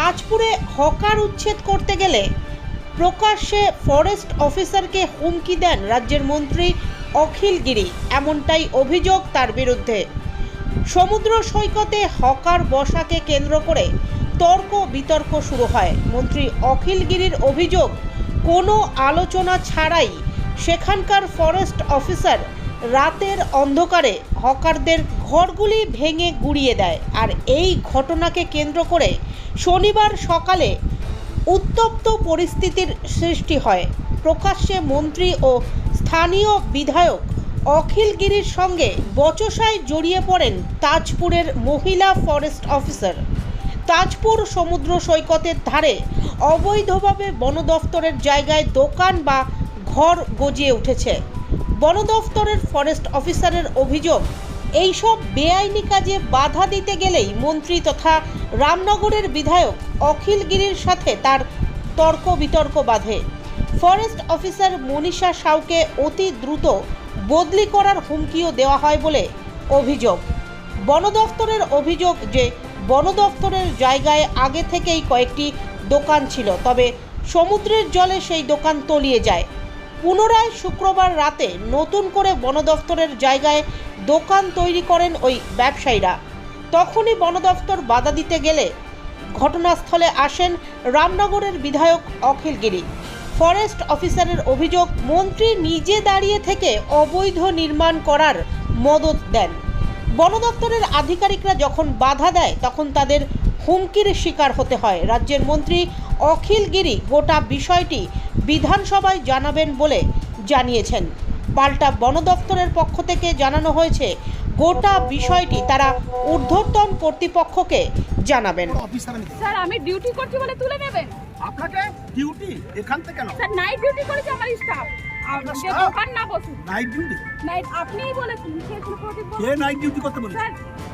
তাজপুরে hawker উচ্ছেদ করতে গেলে প্রকাশ্যে ফরেস্ট অফিসারকে হুমকি দেন রাজ্যের মন্ত্রী অখিল গিরি। এমনটাই অভিযোগ তার বিরুদ্ধে। সমুদ্র সৈকতে হকার বসাকে কেন্দ্র করে তর্ক বিতর্ক শুরু হয়। মন্ত্রী অখিল গিরির অভিযোগ, কোনো আলোচনা ছাড়াই সেখানকার ফরেস্ট অফিসার রাতের অন্ধকারে হকারদের ঘরগুলি ভেঙে গুড়িয়ে দেয়। আর এই ঘটনাকে কেন্দ্র করে শনিবার সকালে উত্তপ্ত পরিস্থিতির সৃষ্টি হয়। প্রকাশ্যে মন্ত্রী ও স্থানীয় বিধায়ক অখিল গিরির সঙ্গে বচসায় জড়িয়ে পড়েন তাজপুরের মহিলা ফরেস্ট অফিসার। তাজপুর সমুদ্র সৈকতের ধারে অবৈধভাবে বন দফতরের জায়গায় দোকান বা ঘর গজিয়ে উঠেছে। বন দফতরের ফরেস্ট অফিসারের অভিযোগ, এইসব বেআইনি কাজে বাধা দিতে গেলেই মন্ত্রী তথা রামনগরের বিধায়ক অখিল গিরির সাথে তার তর্ক বিতর্ক বাধে। ফরেস্ট অফিসার মনীষা সাউকে অতি দ্রুত বদলি করার হুমকিও দেওয়া হয় বলে অভিযোগ। বন দফতরের অভিযোগ যে, বন দফতরের জায়গায় আগে থেকেই কয়েকটি দোকান ছিল, তবে সমুদ্রের জলে সেই দোকান তলিয়ে যায়। পুনরায় শুক্রবার রাতে নতুন করে বন দফতরের জায়গায় দোকান তৈরি করেন ওই ব্যবসায়ীরা। তখনই বন দফতর বাধা দিতে গেলে ঘটনাস্থলে আসেন রামনগরের বিধায়ক অখিল গিরি। ফরেস্ট অফিসারের অভিযোগ, মন্ত্রী নিজে দাঁড়িয়ে থেকে অবৈধ নির্মাণ করার মদত দেন। বন দপ্তরের আধিকারিকরা যখন বাধা দেয়, তখন তাদের হুমকির শিকার হতে হয়। রাজ্যের মন্ত্রী অখিল গিরি গোটা বিষয়টি বিধানসভায় জানাবেন বলে জানিয়েছেন। পাল্টা বন দপ্তরের পক্ষ থেকে জানানো হয়েছে গোটা বিষয়টি তারা ঊর্ধ্বতন কর্তৃপক্ষকে জানাবেন। স্যার আমি ডিউটি করছি বলে তুলে নেবেন? আপনাকে ডিউটি এখান থেকে কেন স্যার নাইট ডিউটি করেছে আমার স্টাফ আপনার যে staff? দোকান না বসুন নাইট ডিউটি নাইট আপনিই বলেছেন কে ছিল প্রদীপ বলুন। কে নাইট ডিউটি করতে বলেছে? স্যার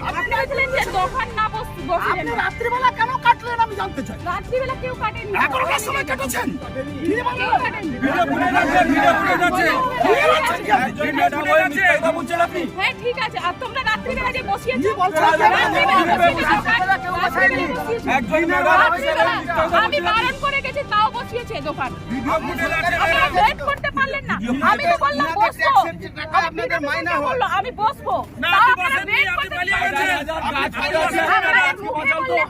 আপনি বলেছিলেন যে দোকান না বস- বসিলেন আপনি না। রাত্রিবেলা কেন কাটলেন আমি জানতে চাই। রাত্রিবেলা কেউ কাটেনি। এগারোটার সময় কেটেছেন? কি বলেন? কেউ কাটেনি। হ্যাঁ ঠিক আছে আর তোমরা রাত্রিবেলা যে বসিয়েছো আমি বারণ করে গেছি তাও বসিয়েছে দোকান। আপনারা ওয়েট করতে পারলেন না। আমি তো বললাম বসবো। আমি বসবো। আপনারা ওয়েট করতে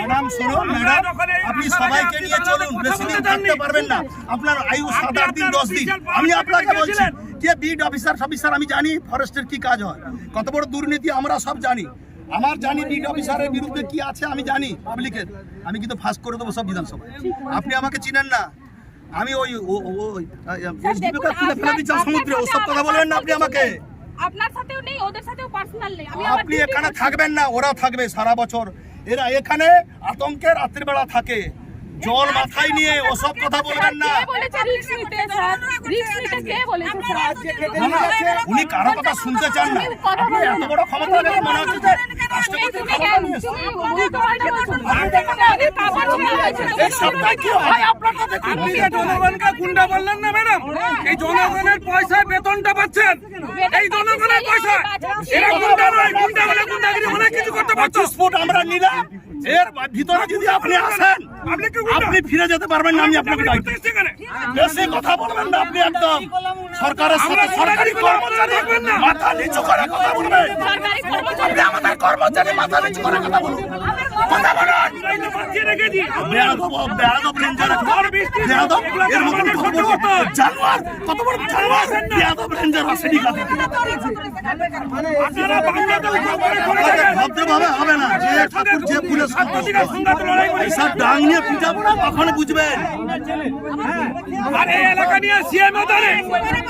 ম্যাডাম শুনুন ম্যাডাম আপনি সবাইকে নিয়ে চলুন বেশি দিন থাকতে পারবেন না। আপনার আয়ু সাত আট দিন দশ দিন। আমি আপনাকে বলছি কে বিড অফিসার অফিসার আমি জানি ফরেস্টের কি কাজ হয়। কত বড় দুর্নীতি আমরা সব জানি। আমার জানি বিড অফিসারের বিরুদ্ধে কি আছে আমি জানি পাবলিকের। আমি কিন্তু ফাঁস করে দেবো সব বিধানসভায়। আপনি আমাকে চিনেন না। আমি ওই সমুদ্রে। ওসব কথা বলবেন না আপনি আমাকে। আপনার সাথেও নেই ওদের সাথেও পার্সোনাল নেই। আপনি এখানে থাকবেন না ওরা থাকবে সারা বছর। এরা এখানে আতঙ্কে রাত্রিবেলা থাকে জল মাথায় নিয়ে ওসব কথা বলবেন না উনি কারও কথা শুনতে চান না আপনি এত বড় ক্ষমতা দেখে মনে হচ্ছে যে হয় গুন্ডা বললেন না ম্যাডাম এই জনগণের পয়সায় বেতনটা পাচ্ছেন? এই জনগণের পয়সা। এরা গুন্ডা নয় গুন্ডা হলে গুন্ডাগিরি অনেক কিছু করতে পারছ। স্পোর্ট আমরা নিলাম। এর ভিতরে যদি আপনি আসেন আপনি কি গুন্ডা? আপনি ফিরে যেতে পারবেন না আমি আপনাকে বেশি কথা বলবেন না আপনি একদম। সরকারের সাথে সরকারি কর্মচারী। মাথা নিচু করে কথা বলবেন সরকারি কর্মচারী আপনি আমাদের কর্মচারী মাথা নিচু করে কথা বলুন। কথা বলুন। হবে না। যে ঠাকুর যে করি। এইসব ডাং নিয়ে পিটাবো না তখন বুঝবেন? আর এই এলাকা নিয়ে সিএম